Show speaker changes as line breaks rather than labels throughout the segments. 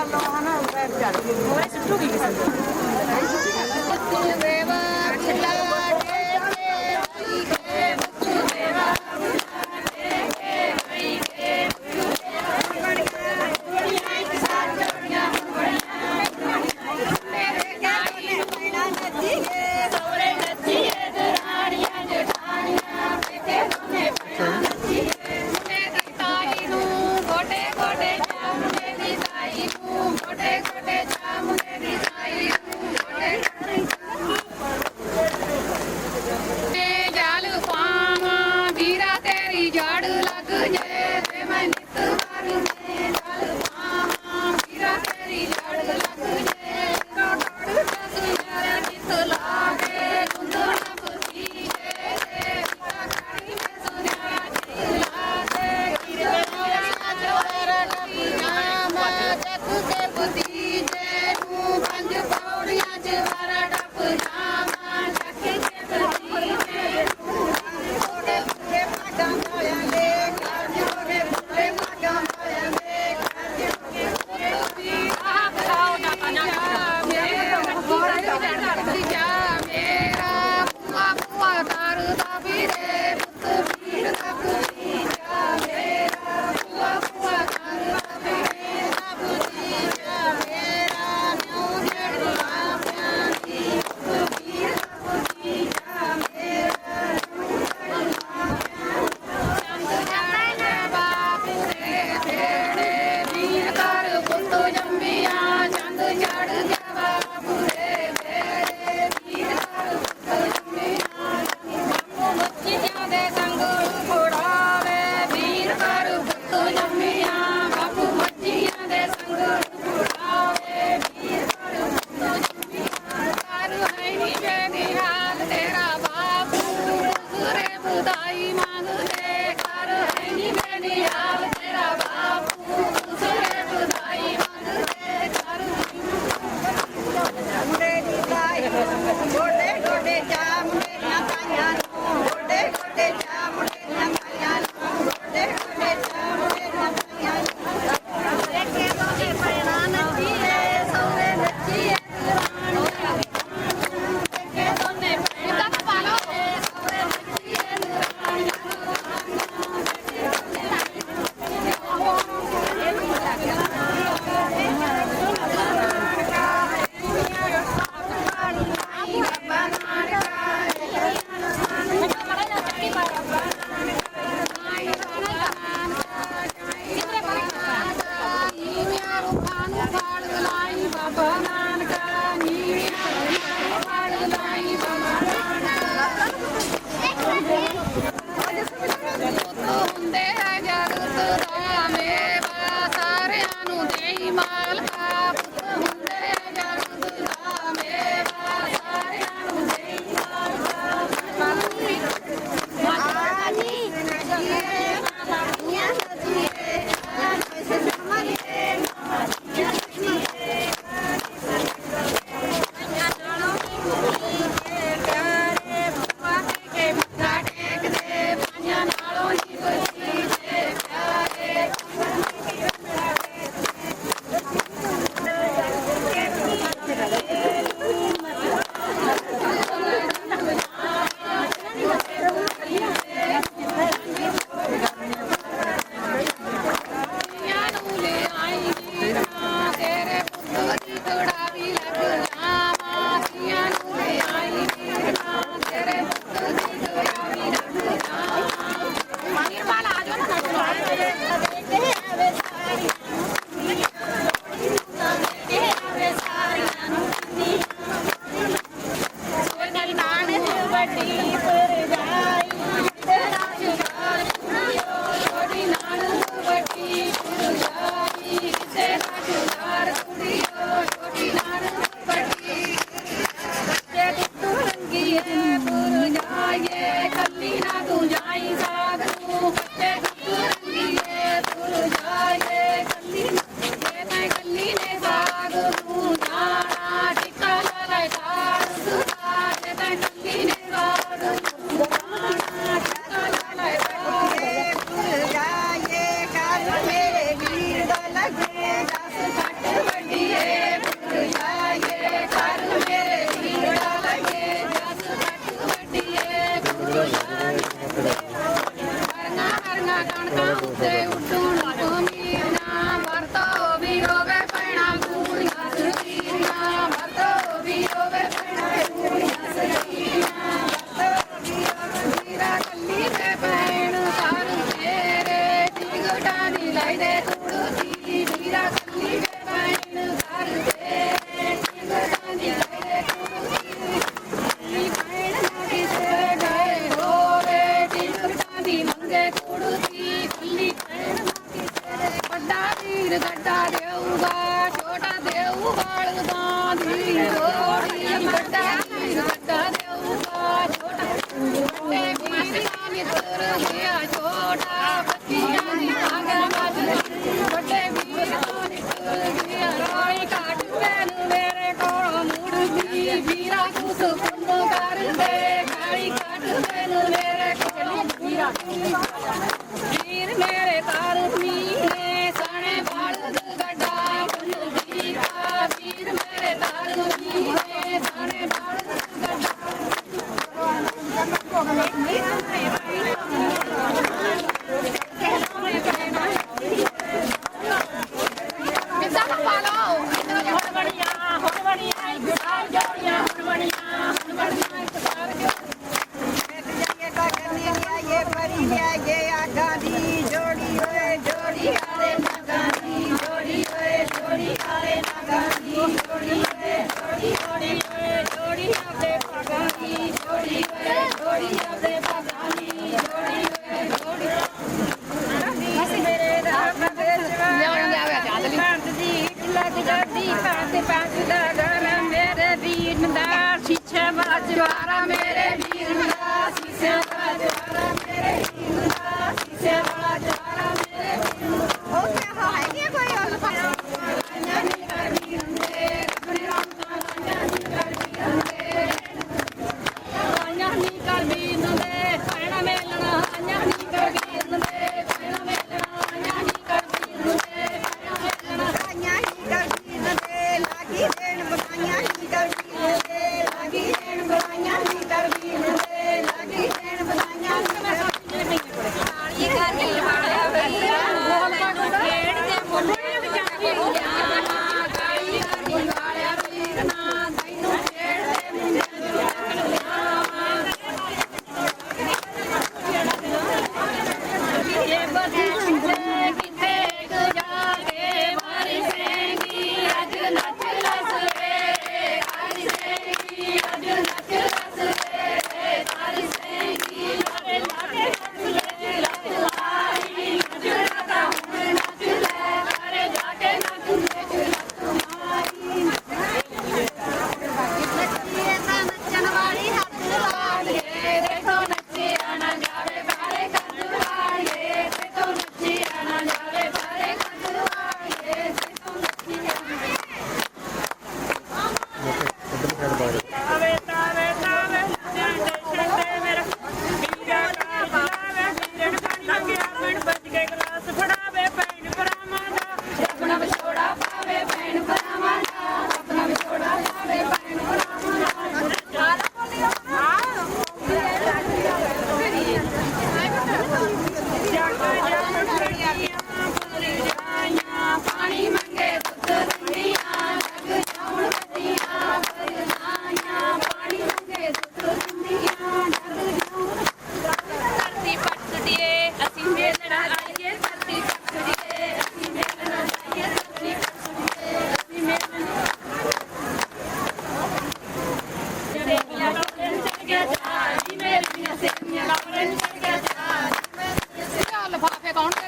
하나, 하나, 하나, 하나, 하나, 하나, 하나, 하나, 하나, 하나, 하나,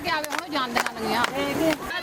ਕੇ ਆਵੇ ਹੁਣ ਜਾਂਦੀਆਂ ਲੰਗੀਆਂ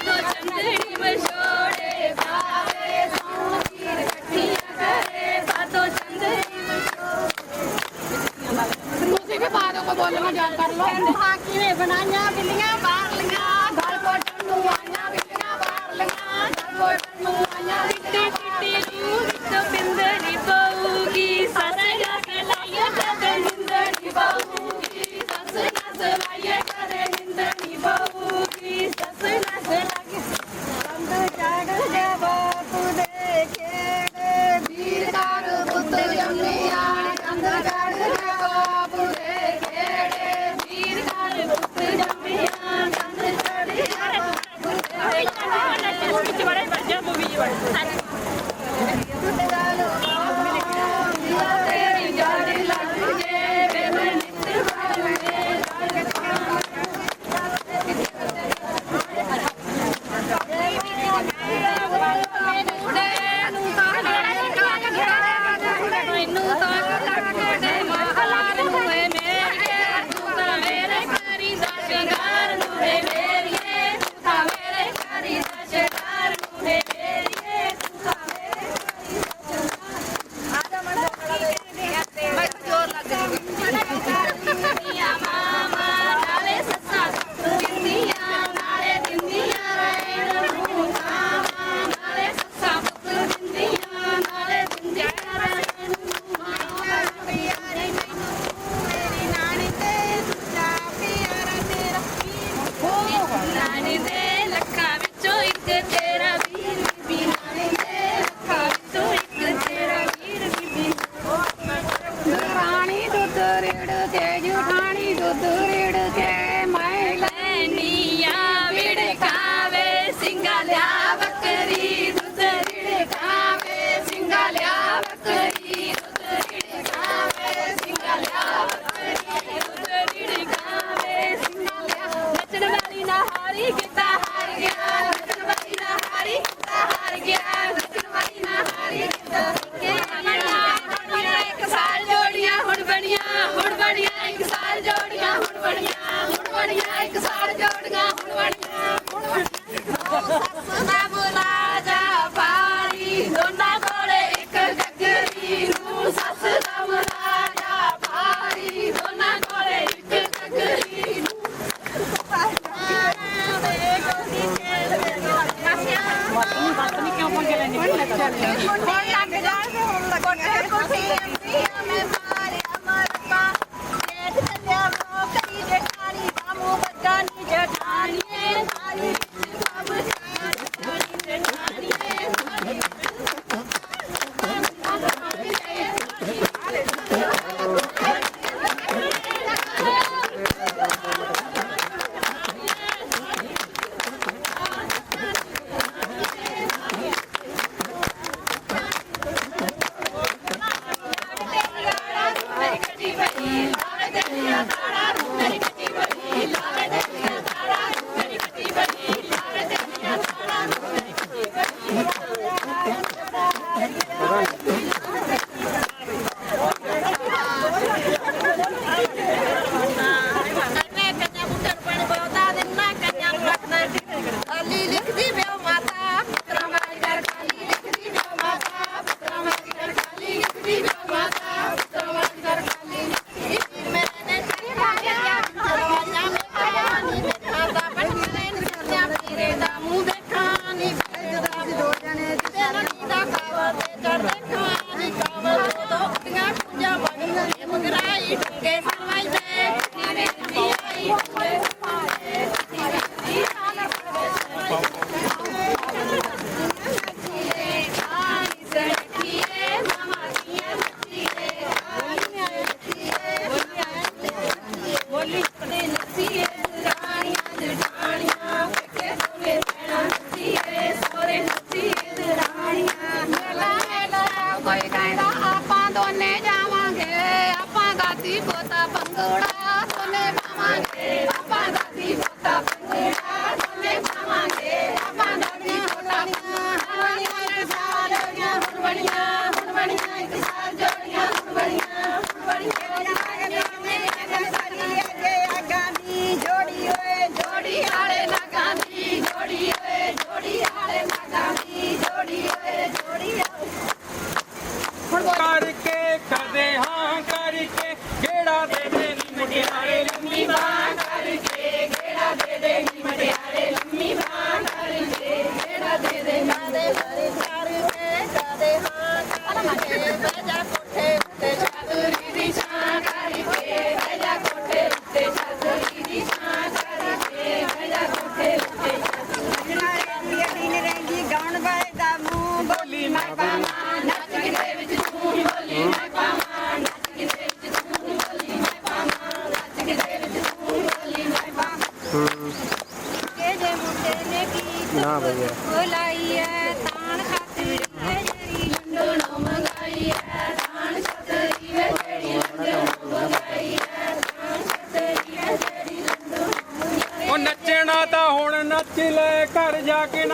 llevaré en mi.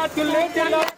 Congratulations.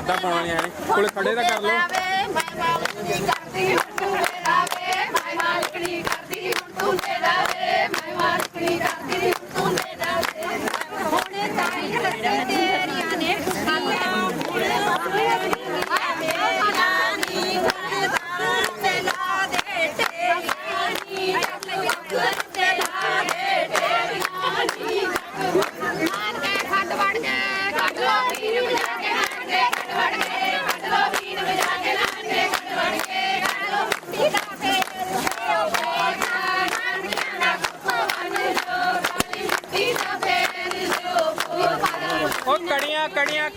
ਕਿੱਦਾਂ
ਪਾਉਣੇ ਆ ਕੋਲੇ ਖੜੇ ਤਾਂ ਕਰ ਲਓ।
ਮੈਂ ਬਾਬੂ
ਨਹੀਂ ਕਰਦੀ।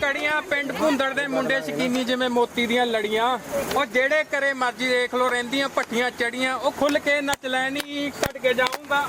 ਕੜੀਆਂ ਪਿੰਡ ਭੁੰਦੜ ਦੇ ਮੁੰਡੇ ਸ਼ਕੀਨੀ ਜਿਵੇਂ ਮੋਤੀ ਦੀਆਂ ਲੜੀਆਂ ਉਹ ਜਿਹੜੇ ਕਰੇ ਮਰਜ਼ੀ ਦੇਖ ਲੋ ਰਹਿੰਦੀਆਂ ਪੱਠੀਆਂ ਚੜੀਆਂ ਉਹ ਖੁੱਲ ਕੇ ਨੱਚ ਲੈਣੀ ਕੱਢ ਕੇ ਜਾਊਂਗਾ।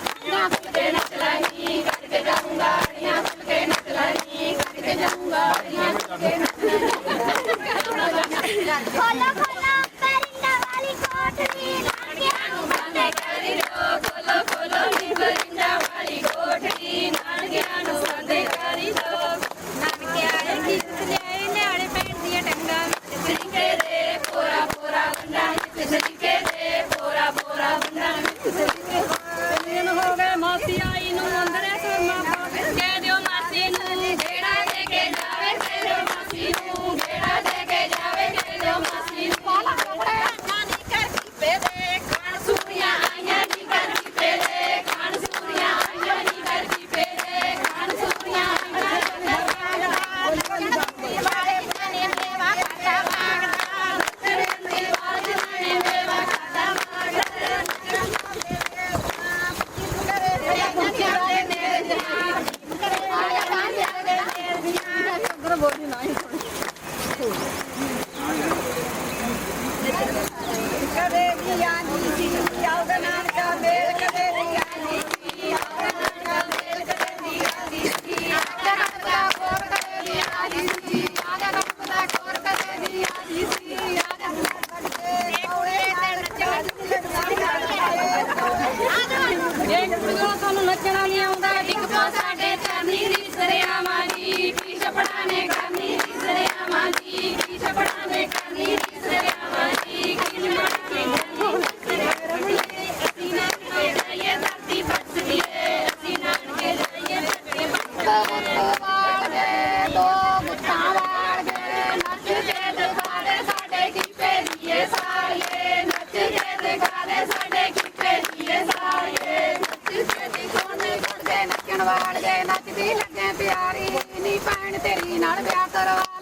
ਨਾਲ ਵੇਖ ਨੱਚਦੀ
ਲੱਗੇ
ਪਿਆਰੀ ਨੀ
ਭੈਣ ਤੇਰੀ ਨਾਲ
ਵਿਆਹ ਕਰਵਾ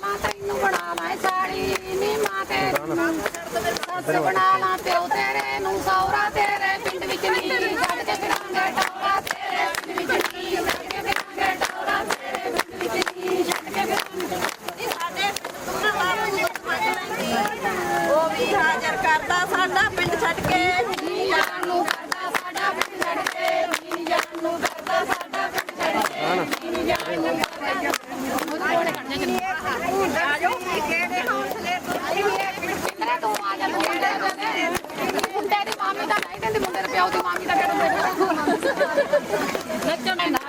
っち。